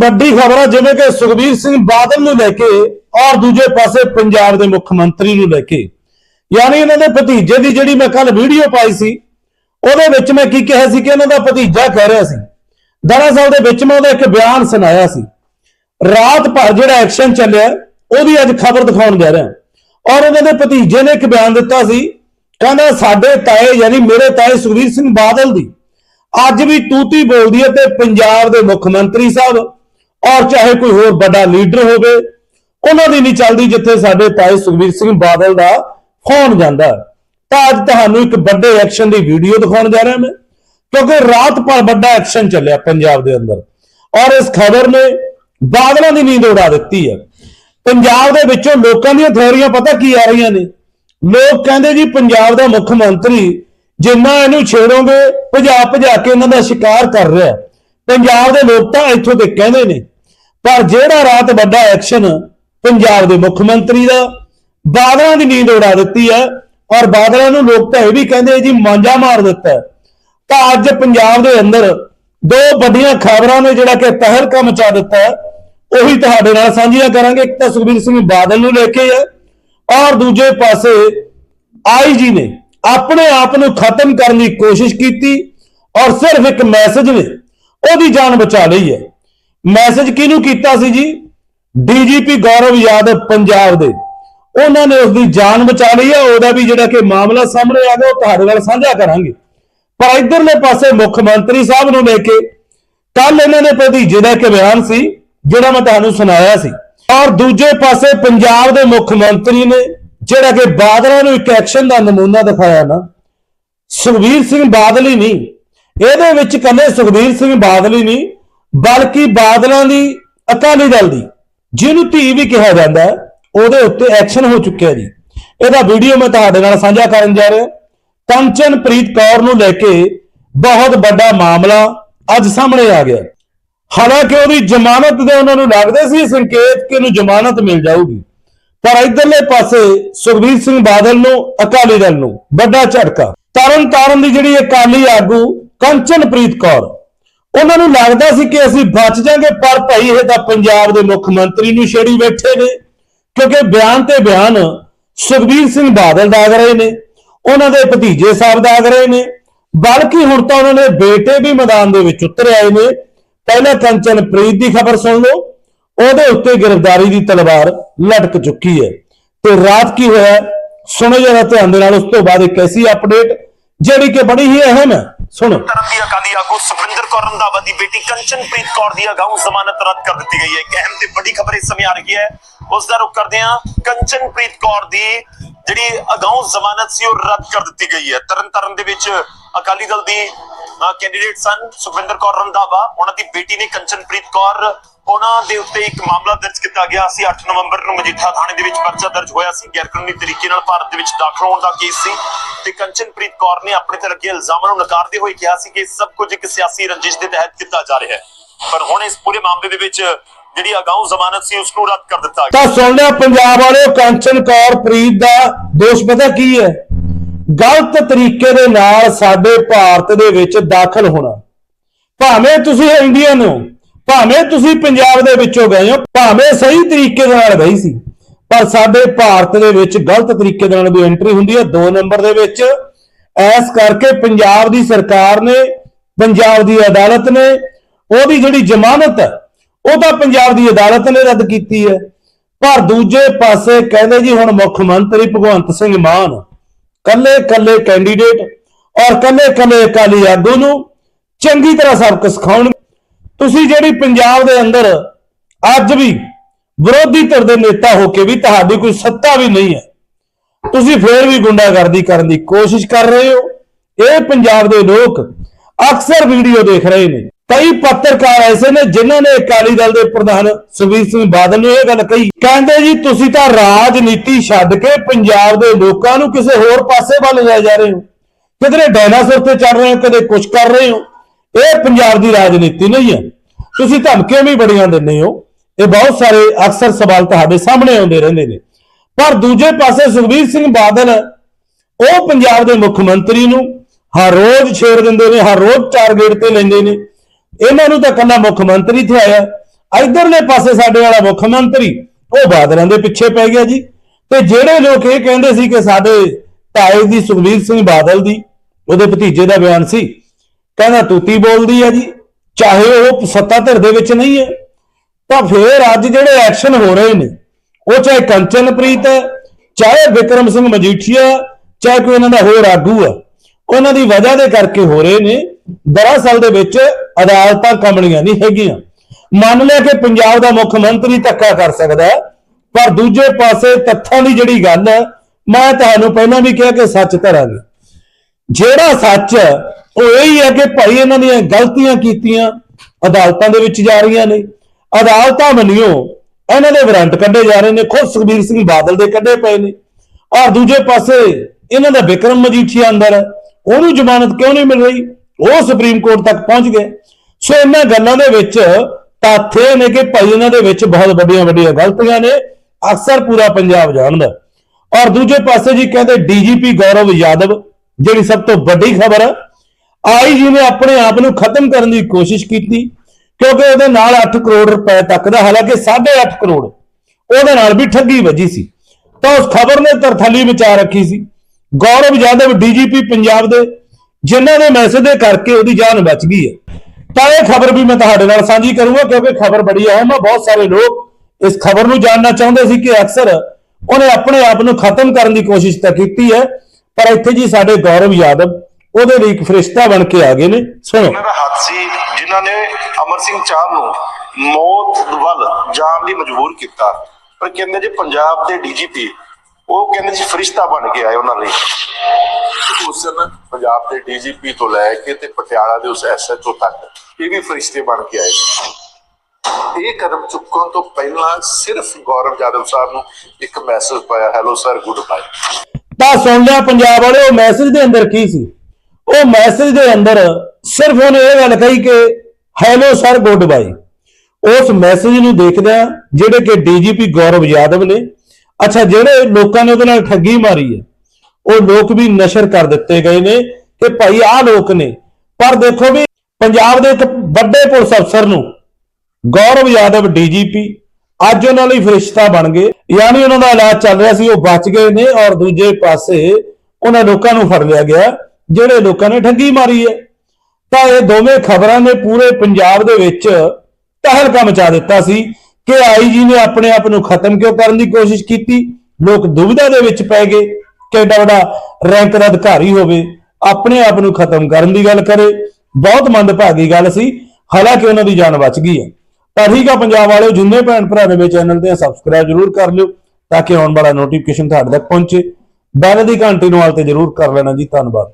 ਵੱਡੀ ਖਬਰ ਹੈ ਜਿਵੇਂ ਕਿ ਸੁਖਬੀਰ ਸਿੰਘ ਬਾਦਲ ਨੂੰ ਲੈ ਕੇ ਔਰ ਦੂਜੇ ਪਾਸੇ ਪੰਜਾਬ ਦੇ ਮੁੱਖ ਮੰਤਰੀ ਨੂੰ ਲੈ ਕੇ। ਯਾਨੀ ਇਹਨਾਂ ਦੇ ਭਤੀਜੇ ਦੀ ਜਿਹੜੀ ਮੈਂ ਕੱਲ ਵੀਡੀਓ ਪਾਈ ਸੀ, ਉਹਦੇ ਵਿੱਚ ਮੈਂ ਕੀ ਕਿਹਾ ਸੀ ਕਿ ਇਹਨਾਂ ਦਾ ਭਤੀਜਾ ਕਹਿ ਰਿਹਾ ਸੀ। ਦਰਅਸਲ ਦੇ ਵਿੱਚ ਮੈਂ ਉਹਦਾ ਇੱਕ ਬਿਆਨ ਸੁਣਾਇਆ ਸੀ। ਰਾਤ ਭਰ ਜਿਹੜਾ ਐਕਸ਼ਨ ਚੱਲਿਆ, ਉਹਦੀ ਅੱਜ ਖਬਰ ਦਿਖਾਉਣ ਜਾ ਰਿਹਾ। ਔਰ ਉਹਨਾਂ ਦੇ ਭਤੀਜੇ ਨੇ ਇੱਕ ਬਿਆਨ ਦਿੱਤਾ ਸੀ, ਕਹਿੰਦਾ ਸਾਡੇ ਤਾਏ ਯਾਨੀ ਮੇਰੇ ਤਾਏ ਸੁਖਬੀਰ ਸਿੰਘ ਬਾਦਲ ਦੀ ਅੱਜ ਵੀ ਤੂਤੀ ਬੋਲਦੀ ਹੈ ਤੇ ਪੰਜਾਬ ਦੇ ਮੁੱਖ ਮੰਤਰੀ ਸਾਹਿਬ ਔਰ ਚਾਹੇ ਕੋਈ ਹੋਰ ਵੱਡਾ ਲੀਡਰ ਹੋਵੇ, ਉਹਨਾਂ ਦੀ ਨਹੀਂ ਚੱਲਦੀ ਜਿੱਥੇ ਸਾਡੇ ਤਾਏ ਸੁਖਬੀਰ ਸਿੰਘ ਬਾਦਲ ਦਾ ਫੋਨ ਜਾਂਦਾ ਤਾਂ ਅੱਜ ਤੁਹਾਨੂੰ ਇੱਕ ਵੱਡੇ ਐਕਸ਼ਨ ਦੀ ਵੀਡੀਓ ਦਿਖਾਉਣ ਜਾ ਰਿਹਾ ਮੈਂ, ਕਿਉਂਕਿ ਰਾਤ ਭਰ ਵੱਡਾ ਐਕਸ਼ਨ ਚੱਲਿਆ ਪੰਜਾਬ ਦੇ ਅੰਦਰ। ਔਰ ਇਸ ਖਬਰ ਨੇ ਬਾਦਲਾਂ ਦੀ ਨੀਂਦ ਉਡਾ ਦਿੱਤੀ ਹੈ। ਪੰਜਾਬ ਦੇ ਵਿੱਚੋਂ ਲੋਕਾਂ ਦੀਆਂ ਥਿਉਰੀਆਂ ਪਤਾ ਕੀ ਆ ਰਹੀਆਂ ਨੇ? ਲੋਕ ਕਹਿੰਦੇ ਜੀ ਪੰਜਾਬ ਦਾ ਮੁੱਖ ਮੰਤਰੀ ਜਿੰਨਾ ਇਹਨੂੰ ਛੇੜੋਗੇ ਭਜਾ ਭਜਾ ਕੇ ਇਹਨਾਂ ਦਾ ਸ਼ਿਕਾਰ ਕਰ ਰਿਹਾ ਪੰਜਾਬ ਦੇ ਲੋਕ ਤਾਂ ਇੱਥੋਂ ਦੇ ਕਹਿੰਦੇ ਨੇ ਪਰ ਜਿਹੜਾ ਰਾਤ ਵੱਡਾ ਐਕਸ਼ਨ ਪੰਜਾਬ ਦੇ ਮੁੱਖ ਮੰਤਰੀ ਦਾ ਬਾਦਲਾਂ ਦੀ ਨੀਂਦ ਉਡਾ ਦਿੱਤੀ ਹੈ ਔਰ ਬਾਦਲਾਂ ਨੂੰ ਲੋਕ ਤਾਂ ਇਹ ਵੀ ਕਹਿੰਦੇ ਜੀ ਮਾਂਜਾ ਮਾਰ ਦਿੱਤਾ ਤਾਂ ਅੱਜ ਪੰਜਾਬ ਦੇ ਅੰਦਰ ਦੋ ਵੱਡੀਆਂ ਖਬਰਾਂ ਨੇ ਜਿਹੜਾ ਕਿ ਤਹਿਲਕਾ ਮਚਾ ਦਿੱਤਾ ਹੈ। ਉਹੀ ਤੁਹਾਡੇ ਨਾਲ ਸਾਂਝੀਆਂ ਕਰਾਂਗੇ। ਇੱਕ ਤਾਂ ਸੁਖਬੀਰ ਸਿੰਘ ਬਾਦਲ ਨੂੰ ਲੈ ਕੇ ਹੈ ਔਰ ਦੂਜੇ ਪਾਸੇ ਆਈਜੀ ਨੇ ਆਪਣੇ ਆਪ ਨੂੰ ਖਤਮ ਕਰਨ ਦੀ ਕੋਸ਼ਿਸ਼ ਕੀਤੀ ਔਰ ਸਿਰਫ ਇੱਕ ਮੈਸੇਜ ਨੇ, ਉਹਦੀ ਜਾਨ ਬਚਾ ਲਈ ਹੈ। ਮੈਸੇਜ ਕਿਹਨੂੰ ਕੀਤਾ ਸੀ ਜੀ? ਡੀਜੀਪੀ ਗੌਰਵ ਯਾਦਵ ਪੰਜਾਬ ਦੇ। ਉਹਨਾਂ ਨੇ ਉਸ ਦੀ ਜਾਨ ਬਚਾ ਲਈ ਹੈ ਉਹਦਾ ਵੀ ਜਿਹੜਾ ਕਿ ਮਾਮਲਾ ਸਾਹਮਣੇ ਆ ਗਿਆ, ਉਹ ਤੁਹਾਡੇ ਨਾਲ ਸਾਂਝਾ ਕਰਾਂਗੇ। ਪਰ ਇਧਰਲੇ ਪਾਸੇ ਮੁੱਖ ਮੰਤਰੀ ਸਾਹਿਬ ਨੂੰ ਲੈ ਕੇ ਕੱਲ ਇਹਨਾਂ ਦੇ ਪ੍ਰਤੀ ਦਾ ਕਿ ਬਿਆਨ ਸੀ, ਜਿਹੜਾ ਮੈਂ ਤੁਹਾਨੂੰ ਸੁਣਾਇਆ ਸੀ। ਔਰ ਦੂਜੇ ਪਾਸੇ ਪੰਜਾਬ ਦੇ ਮੁੱਖ ਮੰਤਰੀ ਨੇ ਜਿਹੜਾ ਕਿ ਬਾਦਲਾਂ ਨੂੰ ਇੱਕ ਐਕਸ਼ਨ ਦਾ ਨਮੂਨਾ ਦਿਖਾਇਆ ਨਾ, ਸੁਖਬੀਰ ਸਿੰਘ ਬਾਦਲ ਹੀ ਨਹੀਂ। ਇਹਦੇ ਵਿੱਚ ਕੱਲੇ ਸੁਖਬੀਰ ਸਿੰਘ ਬਾਦਲ ਹੀ ਨਹੀਂ ਬਲਕਿ ਬਾਦਲਾਂ ਦੀ ਅਕਾਲੀ ਦਲ ਦੀ। ਜਿਹਨੂੰ ਧੀ ਵੀ ਕਿਹਾ ਜਾਂਦਾ ਹੈ, ਉਹਦੇ ਉੱਤੇ ਐਕਸ਼ਨ ਹੋ ਚੁੱਕਿਆ ਜੀ। ਇਹਦਾ ਵੀਡੀਓ ਮੈਂ ਤੁਹਾਡੇ ਨਾਲ ਸਾਂਝਾ ਕਰਨ ਜਾ ਰਿਹਾ। ਕੰਚਨਪ੍ਰੀਤ ਕੌਰ ਨੂੰ ਲੈ ਕੇ ਬਹੁਤ ਵੱਡਾ ਮਾਮਲਾ ਅੱਜ ਸਾਹਮਣੇ ਆ ਗਿਆ। ਹਾਲਾਂਕਿ ਉਹਦੀ ਜ਼ਮਾਨਤ ਦੇ ਉਹਨਾਂ ਨੂੰ ਲੱਗਦੇ ਸੀ ਸੰਕੇਤ ਕਿ ਉਹਨੂੰ ਜ਼ਮਾਨਤ ਮਿਲ ਜਾਊਗੀ। ਪਰ ਇਧਰਲੇ ਪਾਸੇ ਸੁਖਬੀਰ ਸਿੰਘ ਬਾਦਲ ਨੂੰ ਅਕਾਲੀ ਦਲ ਨੂੰ ਵੱਡਾ ਝਟਕਾ। ਤਰਨ ਤਾਰਨ ਦੀ ਜਿਹੜੀ ਅਕਾਲੀ ਆਗੂ ਕੰਚਨਪ੍ਰੀਤ ਕੌਰ ਉਹਨਾਂ ਨੂੰ ਲੱਗਦਾ ਸੀ ਕਿ ਅਸੀਂ ਬਚ ਜਾਾਂਗੇ ਪਰ ਭਾਈ ਇਹ ਤਾਂ ਪੰਜਾਬ ਦੇ ਮੁੱਖ ਮੰਤਰੀ ਨੂੰ ਛੇੜੀ ਬੈਠੇ ਨੇ। ਕਿਉਂਕਿ ਬਿਆਨ ਤੇ ਬਿਆਨ ਸੁਖਬੀਰ ਸਿੰਘ ਬਾਦਲ ਦਾਗ ਰਹੇ ਨੇ, ਉਹਨਾਂ ਦੇ ਭਤੀਜੇ ਸਾਹਿਬ ਦਾਗ ਰਹੇ ਨੇ, ਬਲਕਿ ਹੁਣ ਤਾਂ ਉਹਨਾਂ ਦੇ ਬੇਟੇ ਵੀ ਮੈਦਾਨ ਦੇ ਵਿੱਚ ਉਤਰ ਆਏ ਨੇ। ਪਹਿਲਾਂ ਕੰਚਨਪ੍ਰੀਤ ਦੀ ਖਬਰ ਸੁਣ ਲਓ, ਉਹਦੇ ਉੱਤੇ ਗ੍ਰਿਫਤਾਰੀ ਦੀ ਤਲਵਾਰ ਲਟਕ ਚੁੱਕੀ ਹੈ। ਤੇ ਰਾਤ ਕੀ ਹੋਇਆ, ਸੁਣੋ ਜਰਾ ਧਿਆਨ ਦੇ ਨਾਲ, ਉਸ ਤੋਂ ਬਾਅਦ ਇੱਕ ਐਸੀ ਅਪਡੇਟ ਜਿਹੜੀ ਕਿ ਬੜੀ ਹੀ ਅਹਿਮ ਹੈ। ਸੁਣੋ। ਤਰਨ ਦੀ ਅਕਾਲੀ ਆਗੂ ਸੁਖਵਿੰਦਰ ਕੌਰ ਰੰਧਾਵਾ ਦੀ ਬੇਟੀ ਕੰਚਨਪ੍ਰੀਤ ਕੌਰ ਦੀ ਅਗਾਊਂ ਜ਼ਮਾਨਤ ਰੱਦ ਕਰ ਦਿੱਤੀ ਗਈ ਹੈ। ਇੱਕ ਅਹਿਮ ਤੇ ਵੱਡੀ ਖਬਰ ਇਸ ਸਮੇਂ ਆ ਰਹੀ ਹੈ। ਉਸ ਦਾ ਰੁਖ ਕਰਦੇ ਹਾਂ। ਕੰਚਨਪ੍ਰੀਤ ਕੌਰ ਦੀ ਜਿਹੜੀ ਅਗਾਊਂ ਜ਼ਮਾਨਤ ਸੀ, ਉਹ ਰੱਦ ਕਰ ਦਿੱਤੀ ਗਈ ਹੈ। ਤਰਨ ਤਾਰਨ ਦੇ ਵਿੱਚ ਅਕਾਲੀ ਦਲ ਦੀ ਕੈਂਡੀਡੇਟ ਸਨ ਸੁਖਵਿੰਦਰ ਕੌਰ ਰੰਧਾਵਾ। ਉਹਨਾਂ ਦੀ ਬੇਟੀ ਨੇ ਕੰਚਨਪ੍ਰੀਤ ਕੌਰ ਉਹਨਾਂ ਦੇ ਉੱਤੇ ਇੱਕ ਮਾਮਲਾ ਦਰਜ ਕੀਤਾ ਗਿਆ। ਸੀ 8 ਨਵੰਬਰ ਨੂੰ ਮਜੀਠਾ ਥਾਣੇ ਦੇ ਵਿੱਚ ਪਰਚਾ ਦਰਜ ਹੋਇਆ ਸੀ। ਗੈਰਕਾਨੂੰਨੀ ਤਰੀਕੇ ਨਾਲ ਭਾਰਤ ਦੇ ਵਿੱਚ ਦਾਖਲ ਹੋਣ ਦਾ ਕੇਸ ਸੀ ਤੇ ਕੰਚਨਪ੍ਰੀਤ ਕੌਰ ਨੇ ਆਪਣੇ ਤੇ ਲੱਗੇ ਇਲਜ਼ਾਮਾਂ ਨੂੰ ਨਕਾਰਦੇ ਹੋਏ ਕਿਹਾ ਸੀ ਕਿ ਸਭ ਕੁਝ ਇੱਕ ਸਿਆਸੀ ਰੰਜਿਸ਼ ਦੇ ਤਹਿਤ ਕੀਤਾ ਜਾ ਰਿਹਾ ਹੈ। ਪਰ ਹੁਣ ਇਸ ਪੂਰੇ ਮਾਮਲੇ ਦੇ ਵਿੱਚ ਜਿਹੜੀ ਅਗਾਊਂ ਜ਼ਮਾਨਤ ਸੀ ਉਸ ਨੂੰ ਰੱਦ ਕਰ ਦਿੱਤਾ ਗਿਆ। ਤਾਂ ਸੁਣ ਲਿਆ ਪੰਜਾਬ ਵਾਲਿਓ, ਕੰਚਨ ਕੌਰ, ਪ੍ਰੀਤ ਦਾ ਦੋਸ਼ ਪਤਾ ਕੀ ਹੈ? ਗਲਤ ਤਰੀਕੇ ਦੇ ਨਾਲ ਸਾਡੇ ਭਾਰਤ ਦੇ ਵਿੱਚ ਦਾਖਲ ਹੋਣਾ। ਭਾਵੇਂ ਤੁਸੀਂ ਇੰਡੀਅਨ ਹੋ ਭਾਵੇਂ ਤੁਸੀਂ ਪੰਜਾਬ ਦੇ ਵਿੱਚੋਂ ਗਏ ਹੋ, ਭਾਵੇਂ ਸਹੀ ਤਰੀਕੇ ਦੇ ਨਾਲ ਗਈ ਸੀ, ਪਰ ਸਾਡੇ ਭਾਰਤ ਦੇ ਵਿੱਚ ਗਲਤ ਤਰੀਕੇ ਦੇ ਨਾਲ ਵੀ ਐਂਟਰੀ ਹੁੰਦੀ ਹੈ। 2 ਨੰਬਰ ਦੇ ਵਿੱਚ ਐਸ ਕਰਕੇ ਪੰਜਾਬ ਦੀ ਸਰਕਾਰ ਨੇ, ਪੰਜਾਬ ਦੀ ਅਦਾਲਤ ਨੇ, ਉਹਦੀ ਜਿਹੜੀ ਜ਼ਮਾਨਤ ਹੈ, ਉਹ ਤਾਂ ਪੰਜਾਬ ਦੀ ਅਦਾਲਤ ਨੇ ਰੱਦ ਕੀਤੀ ਹੈ। ਪਰ ਦੂਜੇ ਪਾਸੇ ਕਹਿੰਦੇ ਜੀ ਹੁਣ ਮੁੱਖ ਮੰਤਰੀ ਭਗਵੰਤ ਸਿੰਘ ਮਾਨ ਕੱਲੇ ਕੱਲੇ ਕੈਂਡੀਡੇਟ ਔਰ ਕੱਲੇ ਕੱਲੇ ਅਕਾਲੀ ਆਗੂ ਨੂੰ ਚੰਗੀ ਤਰ੍ਹਾਂ ਸਬਕ ਸਿਖਾਉਣ ਤੁਸੀਂ ਜਿਹੜੀ ਪੰਜਾਬ ਦੇ ਅੰਦਰ ਅੱਜ ਵੀ ਵਿਰੋਧੀ ਧਿਰ ਦੇ ਨੇਤਾ ਹੋ ਕੇ ਵੀ ਤੁਹਾਡੀ ਕੋਈ ਸੱਤਾ ਵੀ ਨਹੀਂ ਹੈ, ਤੁਸੀਂ ਫੇਰ ਵੀ ਗੁੰਡਾਗਰਦੀ ਕਰਨ ਦੀ ਕੋਸ਼ਿਸ਼ ਕਰ ਰਹੇ ਹੋ। ਇਹ ਪੰਜਾਬ ਦੇ ਲੋਕ ਅਕਸਰ ਵੀਡੀਓ ਦੇਖ ਰਹੇ ਨੇ। ਕਈ ਪੱਤਰਕਾਰ ਐਸੇ ਨੇ ਜਿਨ੍ਹਾਂ ਨੇ ਅਕਾਲੀ ਦਲ ਦੇ ਪ੍ਰਧਾਨ ਸੁਖਬੀਰ ਸਿੰਘ ਬਾਦਲ ਨੂੰ ਇਹ ਗੱਲ ਕਹੀ, ਕਹਿੰਦੇ ਜੀ, ਤੁਸੀਂ ਤਾਂ ਰਾਜਨੀਤੀ ਛੱਡ ਕੇ ਪੰਜਾਬ ਦੇ ਲੋਕਾਂ ਨੂੰ ਕਿਸੇ ਹੋਰ ਪਾਸੇ ਵੱਲ ਲੈ ਜਾ ਰਹੇ ਹੋ। ਕਿਧਰੇ ਡਾਇਨਾਸੌਰ ਤੇ ਚੜ ਰਹੇ ਹੋ ਕਦੇ ਕੁਝ ਕਰ ਰਹੇ ਹੋ। ਇਹ ਪੰਜਾਬ ਦੀ ਰਾਜਨੀਤੀ ਨਹੀਂ ਹੈ। ਤੁਸੀਂ ਧਮਕੀਆਂ ਵੀ ਬੜੀਆਂ ਦਿੰਦੇ ਹੋ। ਇਹ ਬਹੁਤ ਸਾਰੇ ਅਕਸਰ ਸਵਾਲ ਤੁਹਾਡੇ ਸਾਹਮਣੇ ਆਉਂਦੇ ਰਹਿੰਦੇ ਨੇ। ਪਰ ਦੂਜੇ ਪਾਸੇ ਸੁਖਬੀਰ ਸਿੰਘ ਬਾਦਲ, ਉਹ ਪੰਜਾਬ ਦੇ ਮੁੱਖ ਮੰਤਰੀ ਨੂੰ ਹਰ ਰੋਜ਼ ਛੇੜ ਦਿੰਦੇ ਨੇ, ਹਰ ਰੋਜ਼ ਟਾਰਗੇਟ ਤੇ ਲੈਂਦੇ ਨੇ। ਇਹਨਾਂ ਨੂੰ ਤਾਂ ਕੱਲਾ ਮੁੱਖ ਮੰਤਰੀ ਤੇ ਆਇਆ। ਇਧਰਲੇ ਪਾਸੇ ਸਾਡੇ ਵਾਲਾ ਮੁੱਖ ਮੰਤਰੀ, ਉਹ ਬਾਦਲਾਂ ਦੇ ਪਿੱਛੇ ਪੈ ਗਿਆ ਜੀ। ਤੇ ਜਿਹੜੇ ਲੋਕ ਇਹ ਕਹਿੰਦੇ ਸੀ ਕਿ ਸਾਡੇ ਤਾਏ ਦੀ ਸੁਖਬੀਰ ਸਿੰਘ ਬਾਦਲ ਦੀ, ਉਹਦੇ ਭਤੀਜੇ ਦਾ ਬਿਆਨ ਸੀ ਕਹਿੰਦਾ ਤੂਤੀ ਬੋਲਦੀ ਹੈ ਜੀ, ਚਾਹੇ ਉਹ ਸੱਤਾ ਧਿਰ ਦੇ ਵਿੱਚ ਨਹੀਂ ਹੈ, ਤਾਂ ਫੇਰ ਅੱਜ ਜਿਹੜੇ ਐਕਸ਼ਨ ਹੋ ਰਹੇ ਨੇ, ਉਹ ਚਾਹੇ ਕੰਚਨਪ੍ਰੀਤ ਹੈ, ਚਾਹੇ ਵਿਕਰਮ ਸਿੰਘ ਮਜੀਠੀਆ ਚਾਹੇ ਕੋਈ ਇਹਨਾਂ ਦਾ ਹੋਰ ਆਗੂ ਆ ਉਹਨਾਂ ਦੀ ਵਜ੍ਹਾ ਦੇ ਕਰਕੇ ਹੋ ਰਹੇ ਨੇ, ਦਰਅਸਲ ਦੇ ਵਿੱਚ ਅਦਾਲਤਾਂ ਕਮਲੀਆਂ ਨਹੀਂ ਹੈਗੀਆਂ। ਮੰਨ ਲਿਆ ਕਿ ਪੰਜਾਬ ਦਾ ਮੁੱਖ ਮੰਤਰੀ ਧੱਕਾ ਕਰ ਸਕਦਾ ਪਰ ਦੂਜੇ ਪਾਸੇ ਤੱਥਾਂ ਦੀ ਜਿਹੜੀ ਗੱਲ ਹੈ, ਮੈਂ ਤੁਹਾਨੂੰ ਪਹਿਲਾਂ ਵੀ ਕਿਹਾ ਕਿ ਸੱਚ ਧਰਾਂਗੇ। ਜਿਹੜਾ ਸੱਚ ਹੈ, ਉਹ ਇਹੀ ਹੈ ਕਿ ਭਾਈ ਇਹਨਾਂ ਦੀਆਂ ਗਲਤੀਆਂ ਕੀਤੀਆਂ ਅਦਾਲਤਾਂ ਦੇ ਵਿੱਚ ਜਾ ਰਹੀਆਂ ਨੇ। ਅਦਾਲਤਾਂ ਮੰਨਿਓ ਇਹਨਾਂ ਦੇ ਵਾਰੰਟ ਕੱਢੇ ਜਾ ਰਹੇ ਨੇ ਖੁਦ ਸੁਖਬੀਰ ਸਿੰਘ ਬਾਦਲ ਦੇ ਕੱਢੇ ਪਏ ਨੇ। ਔਰ ਦੂਜੇ ਪਾਸੇ ਇਹਨਾਂ ਦਾ ਵਿਕਰਮ ਮਜੀਠੀਆ ਅੰਦਰ ਹੈ ਉਹਨੂੰ ਜ਼ਮਾਨਤ ਕਿਉਂ ਨਹੀਂ ਮਿਲ ਰਹੀ? ਉਹ ਸੁਪਰੀਮ ਕੋਰਟ ਤੱਕ ਪਹੁੰਚ ਗਏ। ਸੋ ਇਹਨਾਂ ਗੱਲਾਂ ਦੇ ਵਿੱਚ ਤੱਥ ਇਹ ਨੇ ਕਿ ਭਾਈ ਇਹਨਾਂ ਦੇ ਵਿੱਚ ਬਹੁਤ ਵੱਡੀਆਂ ਵੱਡੀਆਂ ਗਲਤੀਆਂ ਨੇ ਅਕਸਰ ਪੂਰਾ ਪੰਜਾਬ ਜਾਣਦਾ ਔਰ ਦੂਜੇ ਪਾਸੇ ਜੀ ਕਹਿੰਦੇ ਡੀਜੀਪੀ ਗੌਰਵ ਯਾਦਵ ਜਿਹੜੀ ਸਭ ਤੋਂ ਵੱਡੀ ਖਬਰ ਹੈ ਆਈ ਜੀ ਨੇ ਆਪਣੇ ਆਪ ਨੂੰ ਖਤਮ ਕਰਨ ਦੀ ਕੋਸ਼ਿਸ਼ ਕੀਤੀ, ਕਿਉਂਕਿ ਉਹਦੇ ਨਾਲ 8 ਕਰੋੜ ਰੁਪਏ ਤੱਕ ਦਾ, ਹਾਲਾਂਕਿ 8.5 ਕਰੋੜ ਉਹਦੇ ਨਾਲ ਵੀ ਠੱਗੀ ਵੱਜੀ ਸੀ। ਤਾਂ ਉਸ ਖਬਰ ਨੇ ਤਰਥੱਲੀ ਮਚਾ ਰੱਖੀ ਸੀ। ਗੌਰਵ ਯਾਦਵ ਡੀਜੀਪੀ ਪੰਜਾਬ ਦੇ, ਜਿਨ੍ਹਾਂ ਦੇ ਮੈਸੇਜ ਦੇ ਕਰਕੇ ਉਹਦੀ ਜਾਨ ਬਚ ਗਈ ਹੈ। ਤਾਂ ਇਹ ਖਬਰ ਵੀ ਮੈਂ ਤੁਹਾਡੇ ਨਾਲ ਸਾਂਝੀ ਕਰੂੰਗਾ, ਕਿਉਂਕਿ ਖਬਰ ਬੜੀ ਅਹਿਮ ਹੈ ਬਹੁਤ ਸਾਰੇ ਲੋਕ ਇਸ ਖਬਰ ਨੂੰ ਜਾਣਨਾ ਚਾਹੁੰਦੇ ਸੀ ਕਿ ਅਕਸਰ ਉਹਨੇ ਆਪਣੇ ਆਪ ਨੂੰ ਖਤਮ ਕਰਨ ਦੀ ਕੋਸ਼ਿਸ਼ ਤਾਂ ਕੀਤੀ ਹੈ, ਪਰ ਇੱਥੇ ਜੀ ਸਾਡੇ ਗੌਰਵ ਯਾਦਵ ਉਹਦੇ ਲਈ ਇੱਕ ਫਰਿਸ਼ਤਾ ਬਣ ਕੇ ਆ ਗਏ ਨੇ। ਸੁਣੋ। ਉਹਨਾਂ ਦਾ ਹੱਥ ਸੀ ਜਿਨ੍ਹਾਂ ਨੇ ਅਮਰ ਸਿੰਘ ਚਾਹ ਨੂੰ ਮੌਤ ਵੱਲ ਜਾਣ ਲਈ ਮਜਬੂਰ ਕੀਤਾ। ਪਰ ਕਹਿੰਦੇ ਜੇ ਪੰਜਾਬ ਦੇ ਡੀਜੀਪੀ ਉਹ ਕਹਿੰਦੇ ਸੀ ਫਰਿਸ਼ਤਾ ਬਣ ਕੇ ਆਏ ਉਹਨਾਂ ਲਈ। ਉਸ ਦਿਨ ਪੰਜਾਬ ਦੇ ਡੀਜੀਪੀ ਤੋਂ ਲੈ ਕੇ ਤੇ ਪਟਿਆਲਾ ਦੇ ਉਸ ਐਸਐਚਓ ਤੱਕ ਇਹ ਵੀ ਫਰਿਸ਼ਤੇ ਬਣ ਕੇ ਆਏ। ਇਹ ਕਦਮ ਚੁੱਕਣ ਤੋਂ ਪਹਿਲਾਂ ਸਿਰਫ ਗੌਰਵ ਜਾਦਵ ਸਾਹਿਬ ਨੂੰ ਇੱਕ ਮੈਸੇਜ ਪਾਇਆ ਹੈਲੋ ਸਰ ਗੁੱਡ ਬਾਏ ਤਾਂ ਸੁਣ ਲਿਆ ਪੰਜਾਬ ਵਾਲੇ ਉਹ ਮੈਸੇਜ ਦੇ ਅੰਦਰ ਕੀ ਸੀ? ਉਹ ਮੈਸੇਜ ਦੇ ਅੰਦਰ ਸਿਰਫ ਉਹਨੇ ਇਹ ਗੱਲ ਕਹੀ ਕਿ, ਹੈਲੋ ਸਰ, ਗੁੱਡ ਬਾਈ ਉਸ ਮੈਸੇਜ ਨੂੰ ਦੇਖਦਿਆਂ ਜਿਹੜੇ ਕਿ ਡੀਜੀਪੀ ਗੌਰਵ ਯਾਦਵ ਨੇ, ਅੱਛਾ, ਜਿਹੜੇ ਲੋਕਾਂ ਨੇ ਉਹਦੇ ਨਾਲ ਠੱਗੀ ਮਾਰੀ ਹੈ, ਉਹ ਲੋਕ ਵੀ ਨਸ਼ਰ ਕਰ ਦਿੱਤੇ ਗਏ ਨੇ ਕਿ ਭਾਈ ਆਹ ਲੋਕ ਨੇ। ਪਰ ਦੇਖੋ ਵੀ ਪੰਜਾਬ ਦੇ ਇੱਕ ਵੱਡੇ ਪੁਲਿਸ ਅਫਸਰ ਨੂੰ ਗੌਰਵ ਯਾਦਵ ਡੀਜੀਪੀ ਅੱਜ ਉਹਨਾਂ ਲਈ ਫਰਿਸ਼ਤਾ ਬਣ ਗਏ। ਯਾਨੀ ਉਹਨਾਂ ਦਾ ਇਲਾਜ ਚੱਲ ਰਿਹਾ ਸੀ, ਉਹ ਬਚ ਗਏ ਨੇ ਔਰ ਦੂਜੇ ਪਾਸੇ ਉਹਨਾਂ ਲੋਕਾਂ ਨੂੰ ਫੜ ਲਿਆ ਗਿਆ। ਜਿਹੜੇ ਲੋਕਾਂ ਨੇ ਠੱਗੀ ਮਾਰੀ ਹੈ, ਤਾਂ ਇਹ ਦੋਵੇਂ ਖਬਰਾਂ ਨੇ ਪੂਰੇ ਪੰਜਾਬ ਦੇ ਵਿੱਚ ਤਹਿਲਕਾ ਮਚਾ ਦਿੱਤਾ ਸੀ ਕਿ ਆਈਜੀ ਨੇ ਆਪਣੇ ਆਪ ਨੂੰ ਖਤਮ ਕਿਉਂ ਕਰਨ ਦੀ ਕੋਸ਼ਿਸ਼ ਕੀਤੀ? ਲੋਕ ਦੁਵਿਧਾ ਦੇ ਵਿੱਚ ਪੈ ਗਏ ਕਿ ਐਡਾ ਵੱਡਾ ਰੈਂਕ ਦਾ ਅਧਿਕਾਰੀ ਹੋਵੇ, ਆਪਣੇ ਆਪ ਨੂੰ ਖਤਮ ਕਰਨ ਦੀ ਗੱਲ ਕਰੇ। ਬਹੁਤ ਮੰਦਭਾਗੀ ਗੱਲ ਸੀ, ਹਾਲਾਂਕਿ ਉਹਨਾਂ ਦੀ ਜਾਨ ਬਚ ਗਈ ਹੈ। ਤਾਂ ਠੀਕ ਆ ਪੰਜਾਬ ਵਾਲਿਓ, ਜਿੰਨੇ ਭੈਣ ਭਰਾ ਨੇ ਚੈਨਲ ਤੇ ਸਬਸਕ੍ਰਾਈਬ ਜਰੂਰ ਕਰ ਲਿਓ, ਤਾਂ ਕਿ ਆਉਣ ਵਾਲਾ ਨੋਟੀਫਿਕੇਸ਼ਨ ਤੁਹਾਡੇ ਤੱਕ ਪਹੁੰਚੇ। ਬੈਲ ਦੀ ਘੰਟੀ ਨੂੰ ਆਲ ਤੇ ਜਰੂਰ ਕਰ ਲੈਣਾ ਜੀ, ਧੰਨਵਾਦ।